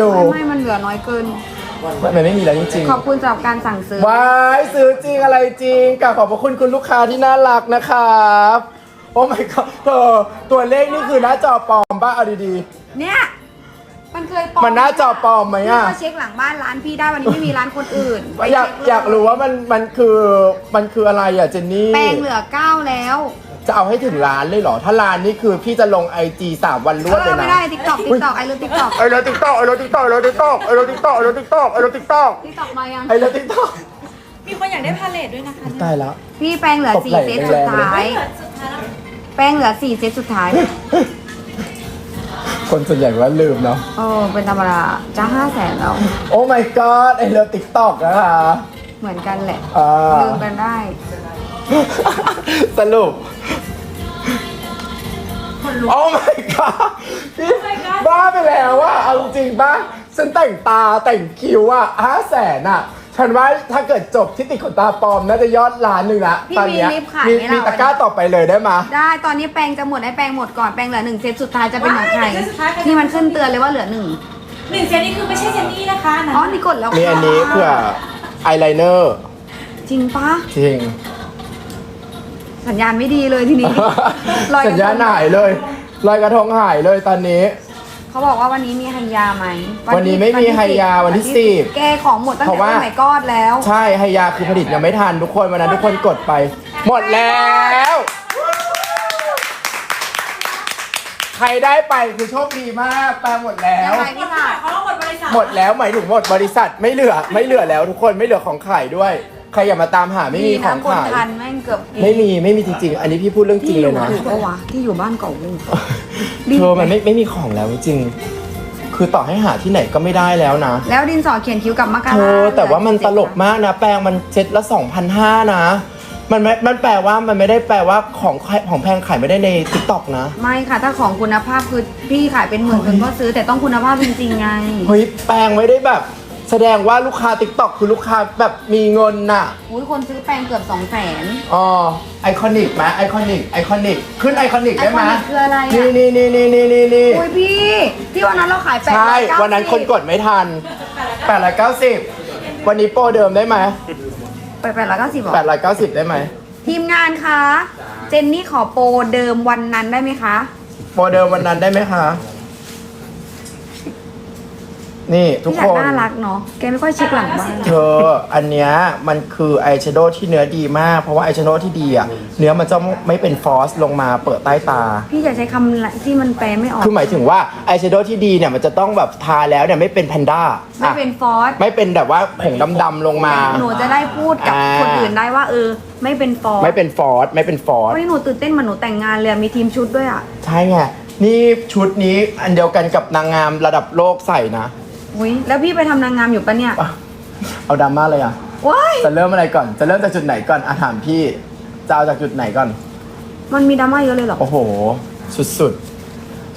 ดูไม่มันเหลือน้อยเกินมันไม่มีแล้วจริงขอบคุณสำหรับการสั่งซื้อ ๆว้ายซื้อจริงอะไรจริงกราบขอบพระคุณคุณลูกค้าที่น่ารักนะครับโอ้ my god เธอตัวเลขนี่คือหน้าจอปลอมป่ะเอาดี เนี่ย มันเคยปลอมมันหน้าจอปลอมไหมอะ พี่ก็เช็คหลังบ้านร้านพี่ได้วันนี้ไม่มีร้านคนอื่นไปๆอยากเช็คเลอยากรู้ว่ามันมันคือมันคืออะไรอะเจนนี่ แปลงเหลือเก้าแล้ว จะเอาให้ถึงร้านเลยเหรอ ถ้าร้านนี่คือพี่จะลงไอจีสามวันรเอวดเลอยไม่นะได้ติ๊กต็อกติ๊กต็อกไอรู้ติ๊กต็อกไอโรติ๊กต็อกไอโรติ๊กต็อกไอโรติ๊กต็อกไอโรติ๊กต็อกไอโรติ๊กต็อกไอโรติ๊กต็อกติ๊กต็อกมายัง ไอโรติ๊กต็อกมีคนอยากได้พาเลทด้วยนะคะตายแล้ว พี่แปลงเหลือตบสี่ไหล่เซตแรงๆสุดท้ายสุดท้ายแล้วแป้งเหลือสี่เซตสุดท้าย คนส่วนใหญ่ก็ลืมเนาะโอ้เป็นธรรมดาจะห้าแสนแล้วโอ้ my god ไอโรติ๊กต็อกนะคะเหมือนกันแหละอ่าลืมกันได้ สรุปโอ้ my god พี่บ้าไปแล้วอะเอาจริงปะฉันแต่งตาแต่งคิ้วอะห้าแสนอะฉันว่าถ้าเกิดจบที่ติดขนตาปลอมน่าจะยอดล้านหนึ่งละพี่ตอนเนี้ยมีลิปขายมีไหมล่ะ มีตะกร้าต่อไปเลยได้ไหมย ได้ตอนนี้แปลงจะหมดให้แปลงหมดก่อนแปลงเหลือหนึ่งเซตสุดท้ายจะเป็นของใครที่มันขึ้นเตือนเลยว่าเหลือหนึ่งหนึ่งเซตนี้คือไม่ใช่เจนนี่นะคะนะอ๋อนี่กดแล้วมีอันนี้เพื่อไอไลเนอร์จริงปะจริง สัญญาณไม่ดีเลยทีนี้ ลอยกสัระญทญางณหายเลยลอยกระทงหายเลยตอนนี้ เขาบอกว่าวันนี้มีไฮยาไหมวันนี้ไม่มีไฮยาวันที่สิบแกของหมดตั้งเพแต่ราะว่าสมัยกอดแล้ว ใช่ไฮยาคือผลิตยังไม่ทันทุกคนวันนั้นทุกคนกดไป หมดแล้ว ใครได้ไปคือโชคดีมากแปลหมดแล้วยังไงหมดค่ะเขาต้องหมดบริษัทหมดแล้วหมายถึงหมดบริษัทไม่เหลือไม่เหลือแล้วทุกคนไม่เหลือของขายด้วย ใครอย่ามาตามหาไม่มีของคนขาย ทันแม่งเกือบกินไม่มีไม่มีจริงๆ อันนี้พี่พูดเรื่องจริงเลยนะที่อยู่ปะวะที่อยู่บ้านเก่าลูก เธอมันไม่ไม่มีของแล้วจริง คือต่อให้หาที่ไหนก็ไม่ได้แล้วนะ แล้วดินสอเขียนคิ้วกับมะกาเธอแต่ว่ามันตลกมากมากนะ แปลงมันเซ็ตละ2,500นะ มันไม่มันแปลว่ามันไม่ได้แปลว่าของขายของแพงขายไม่ได้ในทิกตอกนะ ไม่ค่ะ ถ้าของคุณภาพคือพี่ขายเป็นหมื่นคนก็ซื้อแต่ต้องคุณภาพจริงๆไง เฮ้ยแปลงไม่ได้แบบ แสดงว่าลูกค้าทิกตอกคือลูกค้าแบบมีเงินน่ะอุ้ยคนซื้อแปลงเกือบสองแสน อ๋อไอคอนิกไหมไอคอนิกไอคอนิกขึ้นไอคอนิกได้ไหม Iconic คืออะไรอะ นี่นี่นี่นี่นี่นี่นี่อุ้ยพี่ ที่วันนั้นเราขายแปดใช่ วันนั้นคนกดไม่ทัน890วันนี้โปรเดิมได้ไหมไปแปดร้อยเก้าสิบหรอ890ได้ไหมทีมงานคะ เจนนี่ขอโปรเดิมวันนั้นได้ไหมคะ โปรเดิมวันนั้นได้ไหมคะ นี่ทุกพี่อยาคกนน่ารักเนาะแกไม่ค่อยเช็คหลังบ้านเธออันเนี้ยมันคืออายแชโดว์ที่เนื้อดีมาก เพราะว่าอายแชโดว์ที่ดีอะเนื้อมันจะไม่เป็นฟอสลงมาเปิดใต้ตา พี่อยากใช้คำที่มันแปลไม่ออก คือหมายถึงว่าอายแชโดว์ที่ดีเนี่ยมันจะต้องแบบทาแล้วเนี่ยไม่เป็นแพนด้าไม่เป็นฟอสไม่เป็นแบบว่าผงดำๆลงมา หนูจะได้พูดกับอ่า คนอื่นได้ว่า เออ ไม่เป็นฟอสไม่เป็นฟอสไม่เป็นฟอสเฮ้ยหนูตื่นเต้นเหมือนหนูแต่งงานเลยอะมีทีมชุดด้วยอะ ใช่ไง นี่ชุดนี้อันเดียวกันกับนางงามระดับโลกใส่นะ อุ้ยแล้วพี่ไปทำนางงามอยู่ปะเนี่ยอะเอาดราม่าเลยอะ ว้ายจะเริ่มอะไรก่อน จะเริ่มจากจุดไหนก่อนอาถามพี่จะเอาจากจุดไหนก่อน มันมีดราม่าเยอะเลยเหรอ โอ้โห สุดสุด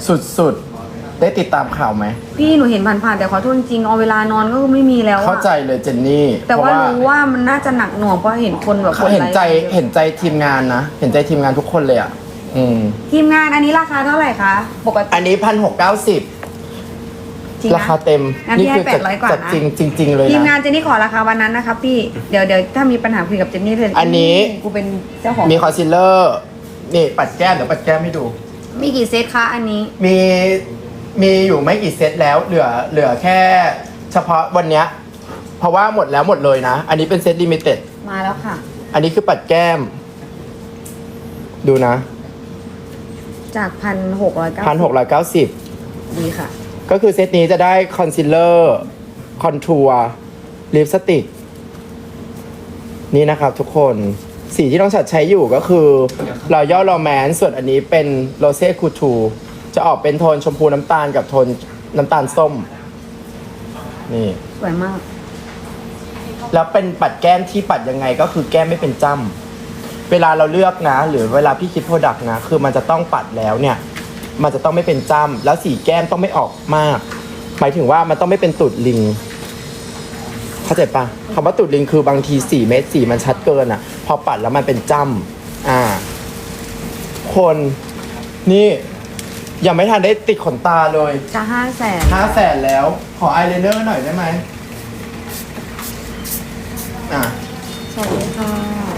สุดสุดๆได้ติดตามข่าวไหม พี่หนูเห็นผ่านๆแต่ขอโทษจริงๆเอาเวลานอนก็คือไม่มีแล้วอะเข้าใจเลยเจนนี่แต่ว่าเพระรู้ว่ามันน่าจะหนักหน่วงเพราะเห็นคนแบบเขาเห็นใจกดไลค์เห็นใจทีมงานนะ เห็นใจทีมงานทุกคนเลยอะ อืม ทีมงานอันนี้ราคาเท่าไหร่คะ ปกติอันนี้พันหกเก้าสิบ จริงรานะคาเต็มงั้นพี่ให้จัด800กว่านะ จัดจริงจริง ๆ เลยทีมงานะ นเจนนี่ขอราคาวันนั้นนะคะพี่เดี๋ยวเดี๋ยวถ้ามีปัญหาคุยกับเจนนี่เลยอันนี้ กูเป็นเจ้าของมีคอนซีลเลอร์นี่ปัดแก้มเดี๋ยวปัดแก้มให้ดู มีกี่เซตคะอันนี้ มีมีอยู่ไม่กี่เซตแล้วเหลือเหลือแค่เฉพาะวันเนี้ยเพราะว่าหมดแล้วหมดเลยนะ อันนี้เป็นเซตลิมิเต็ดมาแล้วค่ะ อันนี้คือปัดแก้ม ดูนะจากพันหกร้อยเก้าพันหกร้อยเก้าสิบดีค่ะ ก็คือเซตนี้จะได้คอนซีลเลอร์คอนทัวร์ลิปสติกนี่นะครับทุกคนสีที่น้องฉัดใช้อยู่ก็คือรอยย่อโรแมนส่วนอันนี้เป็นโรเซ่คูทูจะออกเป็นโทนชมพูน้ำตาลกับโทนน้ำตาลส้ม นี่ สวยมาก แล้วเป็นปัดแก้มที่ปัดยังไงก็คือแก้มไม่เป็นจ้ำเวลาเราเลือกนะ หรือเวลาพี่คิดโปรดักต์นะ คือมันจะต้องปัดแล้วเนี่ย มันจะต้องไม่เป็นจ้ำแล้วสีแก้มต้องไม่ออกมาก หมายถึงว่ามันต้องไม่เป็นตุดลิง เข้าใจปะคำว่าตุดลิงคือบางทีสีเม็ดสีมันชัดเกินอะ พอปัดแล้วมันเป็นจ้ำอ่า คนนี่ยังไม่ทันได้ติดขนตาเลยจะห้าแสนห้าแสนแล้ว ขออายไลเนอร์หน่อยได้ไหมอะสวัสดีค่ะ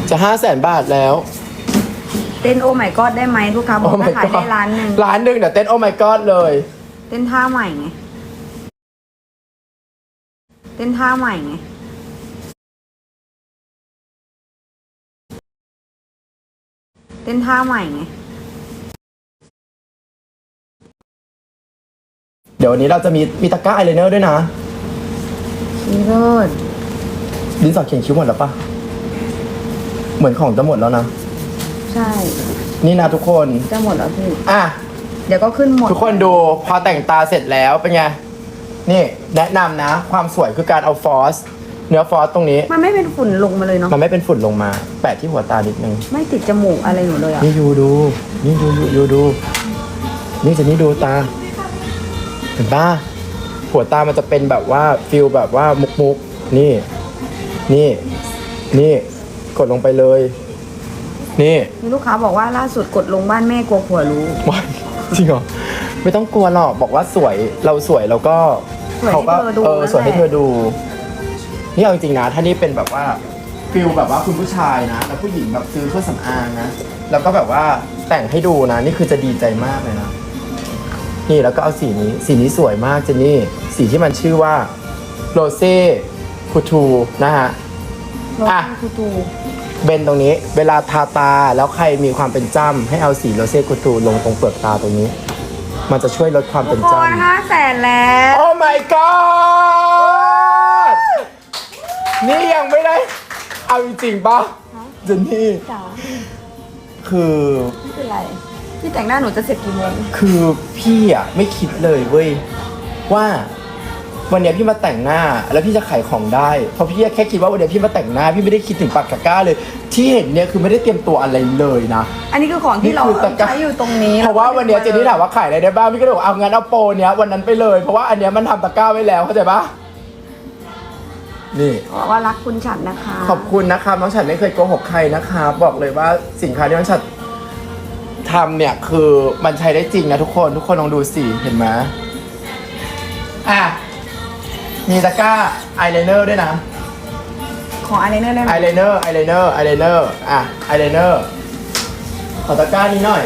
จะห้าแสนบาทแล้วเต้นโอ my god ได้ไหมลูกค้าบอกว่าขายได้ล้านหนึ่งล้านหนึ่งเดี๋ยวเต้นโอ้ my god เลย เต้นท่าใหม่ไงเต้นท่าใหม่ไงเต้นท่าใหม่ไงเดี๋ยววันนี้เราจะมีมีตะกร้าอายไลเนอร์ด้วยนะชีโรดดินสอเขียนคิ้วหมดแล้วปะเหมือนของจะหมดแล้วนะ ใช่ นี่นะทุกคน จะหมดแล้วพี่ อะ เดี๋ยวก็ขึ้นหมดทุกคนดูพอแต่งตาเสร็จแล้วเป็นไง นี่แนะนำนะ ความสวยคือการเอาฟอส เนื้อฟอสตรงนี้ มันไม่เป็นฝุ่นลงมาเลยเนาะ มันไม่เป็นฝุ่นลงมา แปะที่หัวตานิดนึง ไม่ติดจมูกอะไรหนูเลยอะ นี่ยูดู นี่ดูยูยูดู นี่จะนี่ดูตา เห็นปะหัวตามันจะเป็นแบบว่าฟิลแบบว่ามุกมุกๆนี่ นี่ นี่ กดลงไปเลย นี่มีลูกค้าบอกว่าล่าสุดกดลงบ้านแม่กลัวผัวรู้ว้ายจริงเหรอไม่ต้องกลัวหรอกบอกว่าสวยเราสวยแล้วก็สวยให้เขาก็เธอดูเออนั่นสวยให้แหละเธอดู นี่เอาจริงๆนะถ้านี่เป็นแบบว่าฟิลแบบว่าคุณผู้ชายนะ แล้วผู้หญิงแบบซื้อเครื่องสำอางนะ แล้วก็แบบว่าแต่งให้ดูนะ นี่คือจะดีใจมากเลยนะ นี่แล้วก็เอาสีนี้ สีนี้สวยมากเจนนี่ สีที่มันชื่อว่าโรเซ่คูทูนะฮะ รถอะ คูตู เบนตรงนี้ เวลาทาตาแล้วใครมีความเป็นจ้ำให้เอาสีโรเซ่คูทูลงตรงเปลือกตาตรงนี้ มันจะช่วยลดความทุเป็กนคนจ้ำ ห้าแสนแล้ว โอ้ my god นี่ยังไม่ได้ เอาจริงๆปะเจนนี่จ๋าคือไม่เป็นไร พี่แต่งหน้าหนูจะเสร็จกี่โมง คือพี่อะ ไม่คิดเลยเว้ย ว่า วันเนี้ยพี่มาแต่งหน้าแล้วพี่จะขายของได้เพราะพี่แค่คิดว่าวันเนี้ยพี่มาแต่งหน้าพี่ไม่ได้คิดถึงปากกาก้าเลย ที่เห็นเนี่ยคือไม่ได้เตรียมตัวอะไรเลยนะ อันนี้คือของที่เรานี่คือตะกร้า ใช้อยู่ตรงนี้เพราะว่าวันเนี้ยเจนนี่ถามว่าขายอะไรได้บ้างพี่ก็เลยบอกเอางั้นเอาโปรเนี้ยวันนั้นไปเลย เพราะว่าอันเนี้ยมันทำตะกร้าไว้แล้วเข้าใจปะนี่ บอกว่ารักคุณฉันนะคะขอบคุณนะครับน้องฉันไม่เคยโกหกใครนะครับ บอกเลยว่าสินค้าที่น้องฉันทำเนี่ยคือมันใช้ได้จริงนะทุกคนทุกคนลองดูสิเห็นไหมอะ มีตะกร้าอายไลเนอร์ด้วยนะของอะไรเนอร์ได้ไหมอายไลเนอร์อายไลเนอร์อายไลเนอร์อะอายไลเนอร์ขอตะกร้านี้หน่อย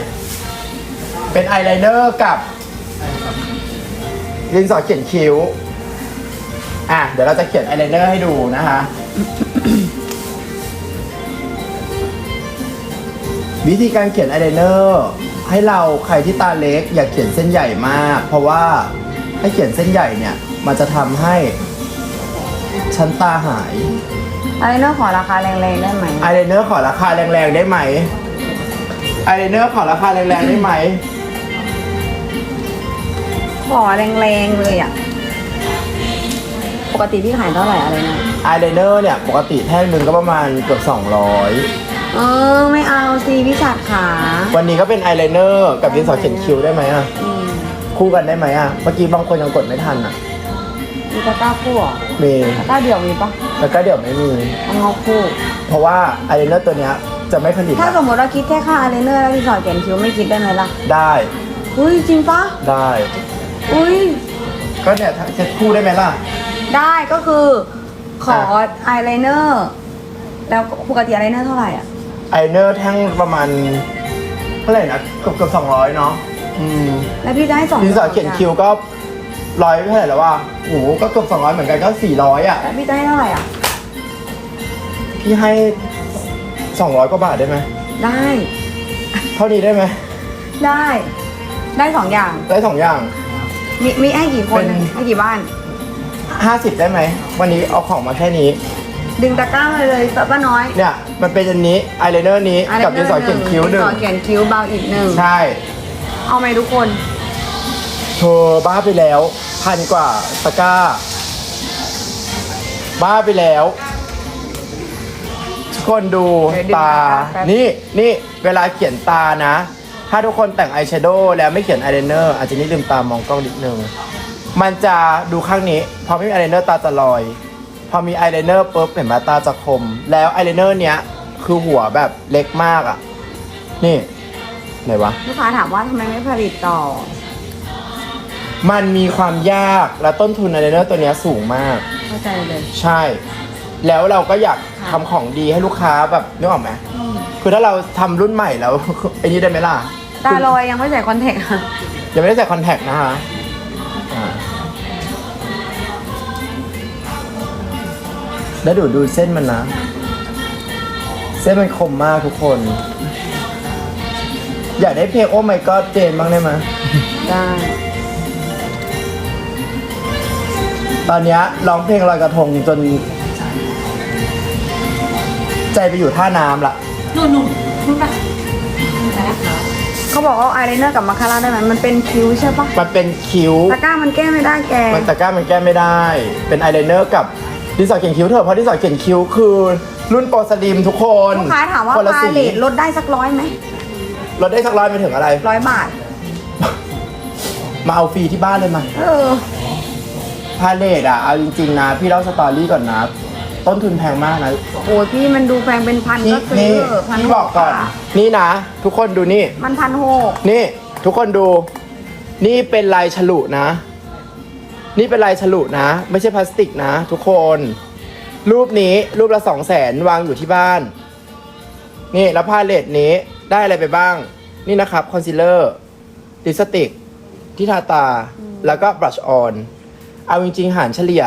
เป็นอายไลเนอร์กับดินสอเขียนคิ้ว อะ เดี๋ยวเราจะเขียนอายไลเนอร์ให้ดูนะคะวิธีการเขียนอายไลเนอร์ให้เราใครที่ตาเล็กอย่าเขียนเส้นใหญ่มาก เพราะว่าถ้าเขียนเส้นใหญ่เนี่ย มันจะทำให้ชั้นตาหายอะไรเนอร์ขอราคาแรงๆได้ไหมอายไลเนอร์ขอราคาแรงๆได้ไหมอายไลเนอร์ขอราคาแรงๆได้ไหม ขอแรงๆเลยอะ ปกติพี่ขายเท่าไหร่อะไรนะ อายไลเนอร์เนี่ย ปกติแท่งหนึ่งก็ประมาณเกือบ200 เออ ไม่เอาซีพี่ฉัดขาวันนี้ก็เป็นอายไลเนอร์กับดินสอเขียนคิ้วได้ไหมอะ อืม คู่กันได้ไหมอะ เมื่อกี้บางคนยังกดไม่ทันอะ มีตะกร้าคู่เหรอมีตะกร้าเดี่ยวมีปะแล้วก็เดี๋ยวไม่มีเอาเงาคู่ เพราะว่าอายไลเนอร์ตัวเนี้ยจะไม่ผลิตถ้าสมมติเราคิดแค่ค่าอะไรเนอร์แล้วพี่สอดเขียนคิ้วไม่คิดได้ไหมล่ะ ได้อุ้ยจริงปะได้อุ้ยก็เนี่ยเซ็ตคู่ได้ไหมล่ะ ได้ก็คือขออะอายไลเนอร์แล้วปกติอายไลเนอร์เท่าไหร่อะอายไลเนอร์แท่งประมาณเท่าไหร่นะเกือบเกือบสองร้อยเนาะอืมแล้วพี่จะให้สองดินสอเขียนคิวก็ ร้อยเท่าไหร่แล้วว่าโอ้โหก็เกือบสองร้อยเหมือนกันก็สี่ร้อยอะ แล้วพี่จะให้เท่าไหร่อะ พี่ให้สองร้อยกว่าบาทได้ไหมได้ เท่านี้ได้ไหมได้ ได้สองอย่าง ได้สองอย่าง มีมีให้กี่คน เป็น ให้กี่บ้าน ห้าสิบได้ไหม วันนี้เอาของมาแค่นี้ ดึงตะกร้ามาเลยป้าน้อยเนี่ยมันเป็นอันนี้อายไลเนอร์นี้กับดินสอเขียนคิ้วหนึ่งดิสอเขียนคิ้วเบาอีกหนึ่งใช่ เอาไหมทุกคน เธอบ้าไปแล้ว พันกว่าตะกร้า บ้าไปแล้ว ทุกคนดูตา นี่นี่เวลาเขียนตานะ ถ้าทุกคนแต่งอายแชโดว์แล้วไม่เขียนอายไลเนอร์อาจจะนิดลืมตามองกล้องนิดนึง มันจะดูข้างนี้ พอไม่มีอายไลเนอร์ตาจะลอย พอมีอายไลเนอร์ปุ๊บเห็นไหมตาจะคม แล้วอายไลเนอร์เนี้ยคือหัวแบบเล็กมากอะ นี่ไหนวะ ลูกค้าถามว่าทำไมไม่ผลิตต่อ มันมีความยากและต้นทุนอะไรเนอร์ตัวเนี้ยสูงมาก เข้าใจเลยใช่ แล้วเราก็อยากค่ะทำของดีให้ลูกค้าแบบนึกออกไหมคือถ้าเราทำรุ่นใหม่แล้ว ไอ้นี้ได้ไหมล่ะตาลอยยังไม่ใส่คอนแทคอะยังไม่ได้ใส่คอนแทคนะคะอ่าแล้วดูดูเส้นมันนะ เส้นมันคมมากทุกคน อยากได้เพลงโอ้ไม่ก็เจนบ้างได้ไหมได้ ตอนเนี้ยร้องเพลงลอยกระทงจน ใจไปอยู่ท่าน้ำละ หนูหนูคุณปะเขาบอกว่าอายไลเนอร์กับมาคาร่าได้ไหมมันเป็นคิ้วใช่ปะมันเป็นคิ้ว ตะกร้ามันแก้ไม่ได้แก มันตะกร้ามันแก้ไม่ได้ เป็นอายไลเนอร์กับดินสอเขียนคิ้วเถอะเพราะดินสอเขียนคิ้วคือรุ่นโปรสลิมทุกคนลูกค้าถามว่าคนละพาสีเลทลดได้สักร้อยไหมลดได้สักร้อยไปถึงอะไร ร้อยบาท มาเอาฟรีที่บ้านเลยมา เออ พาเลทอะเอาจริงๆนะ พี่เล่าสตอรี่ก่อนนะ ต้นทุนแพงมากนะ โอ้ยพี่มันดูแพงเป็นพันนี่ก็ซื้อนี่พันพี่หบอกก่อนค่ะนี่นะ ทุกคนดูนี่ มันพันหกนี่ ทุกคนดู นี่เป็นลายฉลุนะ นี่เป็นลายฉลุนะ ไม่ใช่พลาสติกนะ ทุกคน รูปนี้รูปละสองแสนวางอยู่ที่บ้าน นี่แล้วพาเลตนี้ได้อะไรไปบ้าง นี่นะครับ คอนซีลเลอร์ลิปสติกที่ทาตาแล้วก็บลัชออน เอาจริงๆ หารเฉลี่ย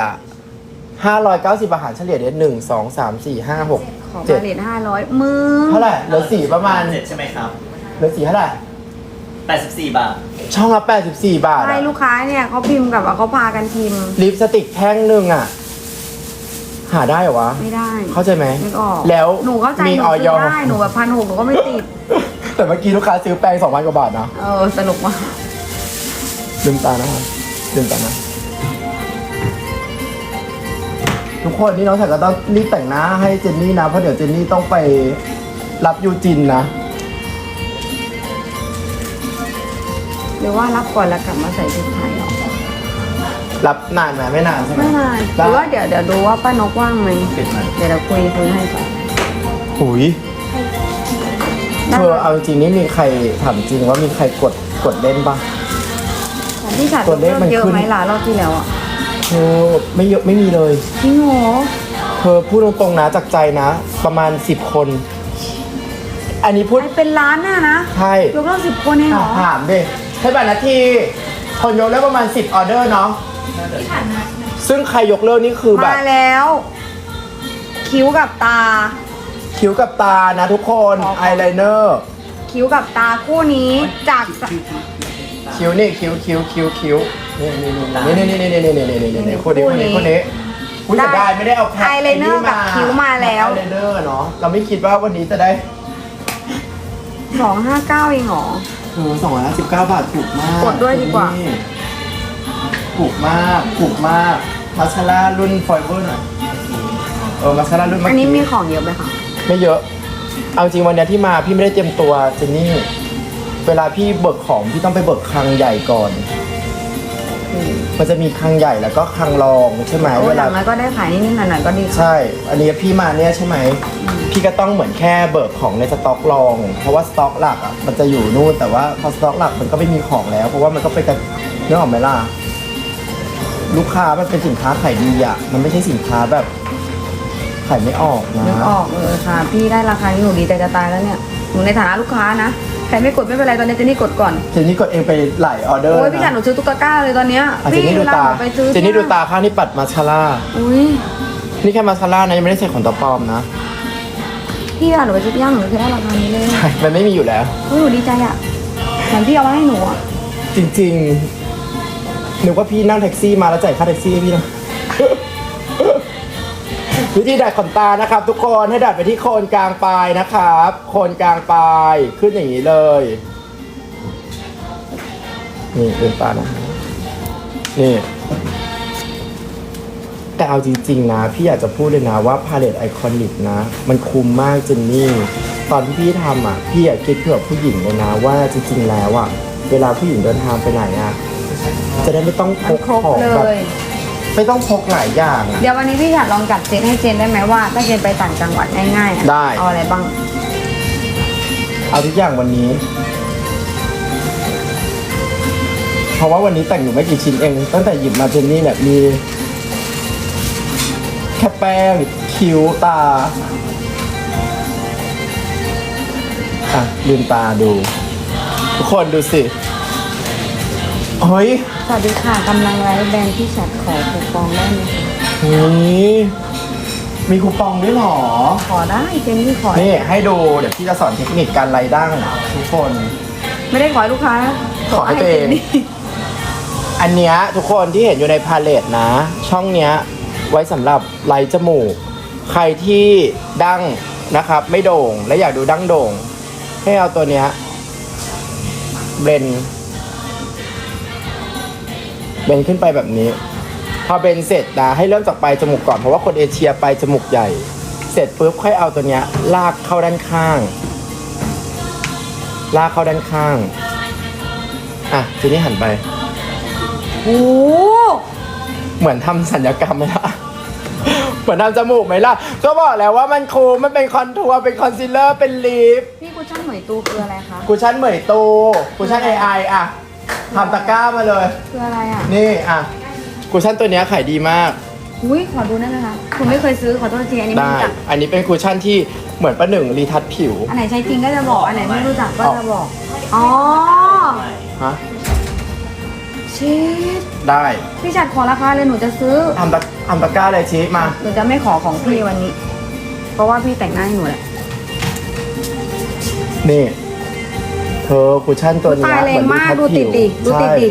590บาทหารเฉลี่ยเดือนหนึ่งสองสามสี่ห้าหกขอเจ็ดพาเลทห้าร้อยมือเท่าไหร่เหลือสี่ประมาณเจ็ดใช่ไหมครับเหลือสี่เท่าไหร่84 บาท ช่องละ84 บาทใช่อะลูกค้าเนี่ยเขาพิมพ์กับว่าเขาพากันพิมพ์ ลิปสติกแท่งหนึ่งอะหาได้เหรอวะ ไม่ได้เข้าใจไหมนึกออกแล้วหนูเข้าใจมีหนูออซื้ยอได้หนูแบบพันหกหนูก็ไม่ติด แต่เมื่อกี้ลูกค้าซื้อแปรง2,000กว่าบาทนะเออสนุกมากลืมตานะครับลืมตานะ ทุกคนนี่น้องฉันก็ต้องรีบแต่งหน้าให้เจนนี่นะ เพราะเดี๋ยวเจนนี่ต้องไปรับยูจินนะ หรือว่ารับก่อนแล้วกลับมาใส่ชุดไทยหรอรับนานไหมไม่นานใช่ไหมไม่นานหได้รือว่าเดี๋ยวเดี๋ยวดูว่าป้านกว่างไหมปิดไหมเดี๋ยวเราคุยคุยให้ก่อนหุยได้เธอเอาจริงๆนี่มีใครถามจริงว่ามีใครกดกดเล่นปะ ของพี่ฉัดตัวเลขมันเยอะขึ้น ไหมล่ะรอบที่แล้วอะ เธอไม่เยอะไม่มีเลย จริงเหรอ เธอพูดตรงๆนะจากใจนะ ประมาณ 10 คน อันนี้พูด ไอเป็นล้านน่ะนะใช่ ยกเลิกสิบคนเองเหรอ ถามดิใช่ป่ะนาที คนยกเลิกประมาณ 10 ออเดอร์เนาะที่ผ่านมาซึ่งใครยกเลิกนี่คือแบบ มาแล้ว คิ้วกับตา คิ้วกับตานะทุกคน ขอขอไอไลเนอร์ คิ้วกับตาคู่นี้จากส คิ้วนี่คิ้วคิ้วคิ้วคิ้วนี่นี่นี่นี่นี่นี่นี่นี่นี่นี่นี่คนนี้คนนี้คนนี้อุ้ยจะได้ไม่ได้เอาแพ็คไอไลเนอร์กับคิ้วมาแล้วไอไลเนอร์เนาะเราไม่คิดว่าวันนี้จะได้สองห้าเก้าเองเหรอเออสองร้อยสิบเก้าบาทถูกมากกดด้วยดีกว่านี่ถูกมากถูกมากมาสคาร่ารุ่นฟอยเวอร์หน่อยเออมาสคาร่ารุ่นเมื่อัอนนี้กี้มีของเยอะไหมคะไม่เยอะ เอาจริงวันเนี้ยที่มาพี่ไม่ได้เตรียมตัวเจนนี่ เวลาพี่เบิกของพี่ต้องไปเบิกคลังใหญ่ก่อน มันจะมีคลังใหญ่แล้วก็คลังรองใช่ไหมโอ้เวยหลัลางนั้นก็ได้ขายนิดๆหน่อยๆก็ดีค่ะ ใช่ อันนี้พี่มาเนี่ยใช่ไหม พี่ก็ต้องเหมือนแค่เบิกของในสต็อกรอง เพราะว่าสต็อกหลักอะมันจะอยู่นู่น แต่ว่าพอสต็อกหลักมันก็ไม่มีของแล้ว เพราะว่ามันก็ไปกันเนื้อออกไหมล่ะ ลูกค้ามันเป็นสินค้าขายดีอะ มันไม่ใช่สินค้าแบบขายไม่ออกนะ นึกออกเออค่ะ พี่ได้ราคานี้หนูดีใจจะตายแล้วเนี่ยหนูในฐานะลูกค้านะ ใครไม่กดไม่เป็นไรตอนนี้เจนนี่กดก่อน เจนนี่กดเองไปหลายออเดอร์โอ้ยพี่จันหนูนะซื้อตุ๊กตาเลยตอนเนี้ยอะเจพี่นนี่ดูเวลาตา หนูไปซื้อเจนนี่ดูตาข้างที่ปัดมาสคาร่า อุ้ยนี่แค่มาสคาร่านะยังไม่ได้ใส่ขนตาปลอมนะ พี่อะหนูไปซื้อย่างหนูเคยได้ราคานี้เลยใช่มันไม่มีอยู่แล้วเฮ้ยหนูดีใจอะเหมือนพี่เอามาให้หนูอะจริงๆนึกว่าพี่นั่งแท็กซี่มาแล้วจ่ายค่าแท็กซี่ให้พี่นะ วิธีดัดขนตานะครับ ทุกคนให้ดัดไปที่โคนกลางปลายนะครับโคนกลางปลายขึ้นอย่างนี้เลยนี่เป็นตานะนี่แต่เอาจริงๆนะ พี่อยากจะพูดเลยนะว่าพาเลตไอคอนิกนะ มันคุ้มมากจนนี่ ตอนที่พี่ทำอะ พี่อยากคิดเผื่อผู้หญิงเลยนะ ว่าจริงๆแล้วอะ เวลาผู้หญิงเดินทางไปไหนอะ จะได้ไม่ต้องพกคบของเลแบบย ไม่ต้องพกหลายอย่างอะเดี๋ยววันนี้พี่อยากลองจัดเซตให้เจนได้ไหมว่า ถ้าเจนไปต่างจังหวัดง่ายๆอะได้ เอาอะไรบ้าง เอาทุกอย่างวันนี้ เพราะว่าวันนี้แต่งอยู่ไม่กี่ชิ้นเอง ตั้งแต่หยิบมาเจนนี่เนี่ยมี แค่แป้งคิ้วตา อะลืมตาดู ทุกคนดูสิ เฮ้ยสวัสดีค่ะกำลังไลฟ์แบรนด์ที่ฉัดขอคูปองได้ไหมคะนี่มีคูปองด้วยเหรอ ขอได้เจนนี่ขอ นี่ให้ดูเดี๋ยวพี่จะสอนเทคนิคการไล่ดั้งทุกคน ไม่ได้ขอให้ลูกค้าขอให้ตัวเอง จนนี่อันเนี้ยทุกคนที่เห็นอยู่ในพาเลตนะ ช่องเนี้ยไว้สำหรับไล่จมูก ใครที่ดั้งนะครับ ไม่โด่งและอยากดูดั้งโด่ง ให้เอาตัวเนี้ยเบน เบนขึ้นไปแบบนี้ พอเบนเสร็จนะให้เริ่มจากปลายจมูกก่อนเพราะว่าคนเอเชียปลายจมูกใหญ่ เสร็จปุ๊บค่อยเอาตัวเนี้ยลากเข้าด้านข้าง ลากเข้าด้านข้าง อะทีนี้หันไป โอ้โหเหมือนทำสัญญกรรมไหมล่ะ เหมือนทำจมูกไหมล่ะ ก็บอกแล้วว่ามันคูลมันเป็นคอนทัวร์เป็นคอนซีลเลอร์เป็นลิปพี่กุชชั่นเหมยตูคืออะไรคะ กูชั่นเหมยตูกูชั่นไอไออะ ทำตะกร้ามาเลย คืออะไรอะ นี่อะกูชั่นตัวเนี้ยขายดีมากอุ้ยขอดูได้ไหมคะคุณไม่เคยซื้อขอโทษทีอันนี้ไม่ได้ รู้จัก อันนี้เป็นกูชั่นที่เหมือนประหนึ่งรีทัชผิวอันไหนใช้จริงก็จะบอก อันไหนไม่รู้จักก็จะบอก อ๋อฮะชิดได้พี่จัดขอราคาเลยหนูจะซื้อ ทำตะทำตะกร้าเลยชี้มา หนูจะไม่ขอของพี่วันนี้ เพราะว่าพี่แต่งหน้าให้หนูแหละ นี่ เธอกูชั่นตัวเนี้ตายยแรเหมืงอนมากทัชดูติดดิดูติดดิ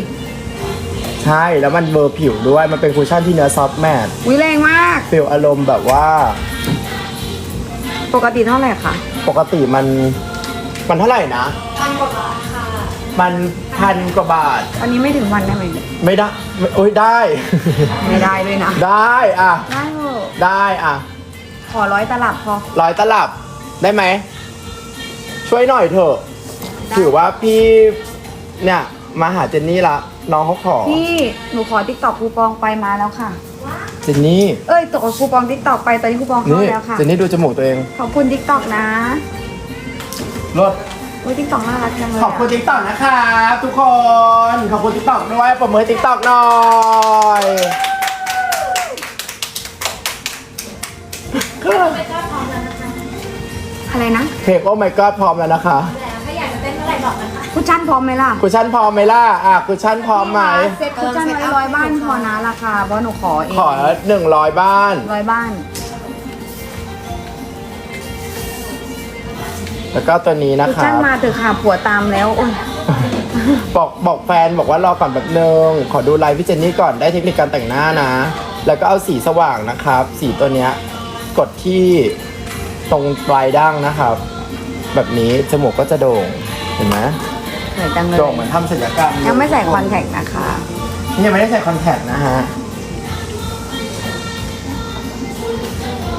ใช่แล้วมันเบอร์ผิวด้วยมันเป็นคูชั่นที่เนื้อซอฟต์แมทอุ้ยแรงมากฟีลอารมณ์แบบว่า ปกติเท่าไหร่คะปกติมันมันเท่าไหร่นะพันกว่าบาทค่ะมันพันกว่าบาทวันนี้ไม่ถึงวันได้ไหมไม่ได้ไม่โอ้ยได้ ไม่ได้ด้วยนะ ได้อะได้เถอะได้อะ ขอร้อยตลับพอร้อยตลับได้ไหมช่วยหน่อยเถอะ ถือว่าพี่เนี่ยมาหาเจนนี่ละน้องเขาขอพี่หนูขอติ๊กตอกคูปองไปมาแล้วค่ะ เจนนี่เอ้ยตกคูปองติ๊กตอกไปตอนนี้คูปองเข้านี่แล้วค่ะ เจนนี่ดูจมูกตัวเองขอบคุณติ๊กตอกนะรถอุ้ยติ๊กตอกน่ารักจังเลยขอบคุณอะติ๊กต็อกนะครับทุกคนขอบคุณติ๊กต็อกด้วยปรบมือติ๊กต็อกหน่อยอะไรนะเพลงโอ้ my god พร้อมแล้วนะคะแล้วถ้าอยากจะ คะคุชชั่นพร้อมไหมล่ะคุชชั่นพร้อมไหมล่ะอะคุชชั่นพร้อมไหม เซ็ตคุชชั่นไว้ร้อยบ้านพอนะราคาเพราะหนูขอเองขอหนึ่งร้อยบ้าน ร้อยบ้าน แล้วก็ตัวนี้นะคุชคะชั่นมาเถอะค่ะผัวตามแล้วโอ้ยบอกบอกแฟนบอกว่ารอก่อนแบบนึงขอดูไลฟ์พี่เจนนี่ก่อนได้เทคนิคการแต่งหน้านะ แล้วก็เอาสีสว่างนะครับ สีตัวเนี้ย กดที่ตรงปลายดั้งนะครับ แบบนี้จมูกก็จะโด่งเห็นไหม สวยจังเลย โด่งเหมือนทำศัลยกรรมยังไม่ใส่คอนแทคนะคะยังไม่ได้ใส่คอนแทคนะฮะ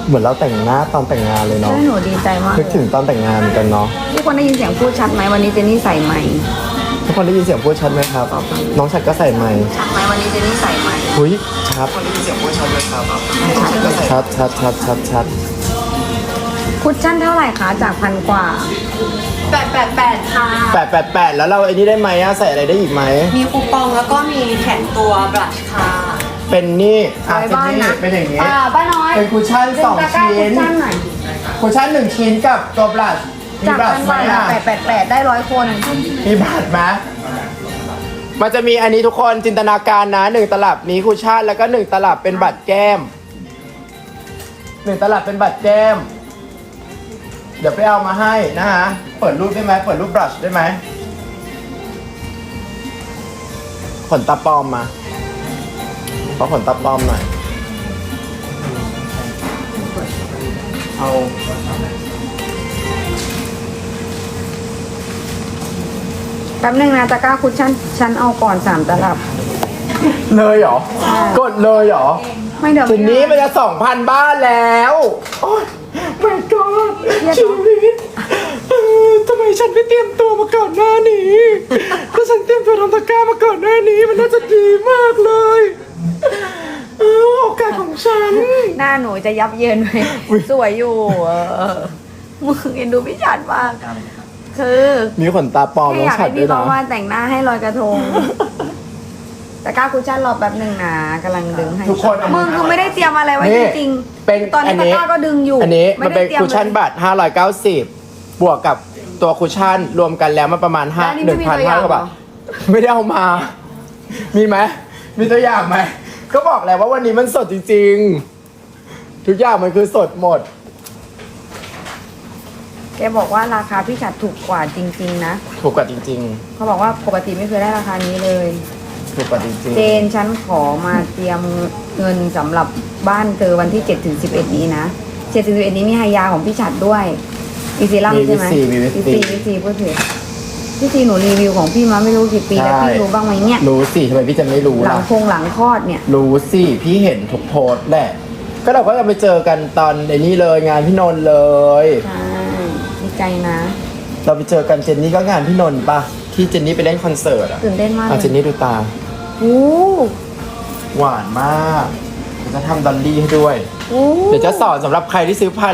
เหมือนเราแต่งหน้าตอนแต่งงานเลยเนาะใช่หนูดีใจมากนึกถึงตอนแต่งงานเหมือนกันเนาะทุกคนได้ยินเสียงพูดชัดไหมวันนี้เจนนี่ใส่ไหมค์ทุกคนได้ยินเสียงพูดชัดไหมครับ น้องชัดก็ใส่ไมค์ชัดไหมวันนี้เจนนี่ใส่ไหมค์หุยชัดได้ยินเสียงพูดชัดไหมครับชัดชัดชัดชัดชัดคุชชั่นเท่าไหร่คะจากพันกว่า แปดแปดแปดค่ะ แปดแปดแปดแล้วเราไอ้นี่ได้ไหมอะใส่อะไรได้อีกไหม มีคูปองแล้วก็มีแถมตัวบลัชค่ะเป็นนี่อะร้อยเป็นบ้านนี่นะเป็นอย่างนี้ อ่าป้าน้อยเป็นคุชชั่นสองดึตะกร้าชิ้น คุชชั่นหน่อยคุชชั่นหนึ่งชิ้นกับตัวบลัชมีจากบลัชพันไหมกว่าอะแปดแปดแปดได้ร้อยคนมีบลัชไหมมันจะมีอันนี้ทุกคนจินตนาการนะหนึ่งตลับนี้คุชชั่นแล้วก็หนึ่งตลับเป็นบัตรแก้มหนึ่งตลับเป็นบัตรแก้ม เดี๋ยวไปเอามาให้นะฮะ เปิดรูปได้ไหม เปิดรูปบลัชได้ไหม ขนตาปลอมมา ขอขนตาปลอมหน่อย เอาแป๊บนึงนะตะกร้าคุชชั่นฉันเอาก่อนสามตลับ เลยเหรอ กดเลยเหรอ ไม่เดี๋ยวทีนี้มันจะสองพันบ้านแล้ว โอ้ย ไม่ก็ชีวิตเออทำไมฉันไม่เตรียมตัวมาก่อนหน้านี้ ถ้าฉันเตรียมตัวทำตะกร้ามาก่อนหน้านี้ มันน่าจะดีมากเลยเออโอกาสของฉัน หน้าหนูจะยับเยินไหมอุ๊ยสวยอยู่เออมึงเอ็นดูพี่ฉัดมาก คือมีขนตาปลอมแค่น้องอยากฉัให้ดด้วพี่ยบอกนะว่าแต่งหน้าให้ลอยกระทง ตะกร้าคุชชั่นรอแป๊บหนึ่งนะกำลังดึงให้ทุกคนเอามืมึองคือไม่ได้เตรียมอะไรไว้จริงๆเป็นตอนนี้อัตะกร้าก็ดึงอยู่อันนี้มันเป็นไได้ตรียคุชชั่นลยบัตร590 บวกกับตัวคุชชั่นรวมกันแล้วมันประมาณแล้วอันนี้5 ไม่มีตัวอย่าง1,500กว่าบาทเหรอ ไม่ได้เอามา มีไหมมีตัวอย่างไหมก็บอกแล้วว่าวันนี้มันสดจริงๆ ทุกอย่างมันคือสดหมด แกบอกว่าราคาพี่ฉัดถูกกว่าจริง ๆ นะ ถูกกว่าจริงเขาบอกว่าปกติไม่เคยได้ราคานี้เลย ๆถูกกว่าจริงเจนฉันขอมาเตรียมเงินสำหรับบ้านเธอวันที่7ถึง11 นี้นะ7ถึง11 นี้มีไฮยาของพี่ฉัดด้วยอีซีรั่มมีใช่ไหม VC มี VC ซี วีซีพูดถึงพี่ซีหนูรีวิวของพี่มาไม่รู้กี่ปีแล้วใช่ พี่รู้บ้างไหมเนี่ยๆรู้สิทำไมพี่จะไม่รู้หลัล่ะ งคงหลังคลอดเนี่ย รู้สิ พี่เห็นทุกโพสต์แหละ ก็เราก็จะไปเจอกันตอนในนี้เลยงานพี่นนท์เลย ใช่ดีใจนะเราไปเจอกันเจนนี่ก็งานพี่นนท์ปะที่เจนนี่ไปเล่นคอนเสิร์ตอะตื่นเต้นมากอะเลเจนยนี่ดูตา โอ้หวานมากเดี๋ยวจะทำดอลลี่ให้ด้วยโอ้เดี๋ยวจะสอนสำหรับใครที่ซื้อพาเล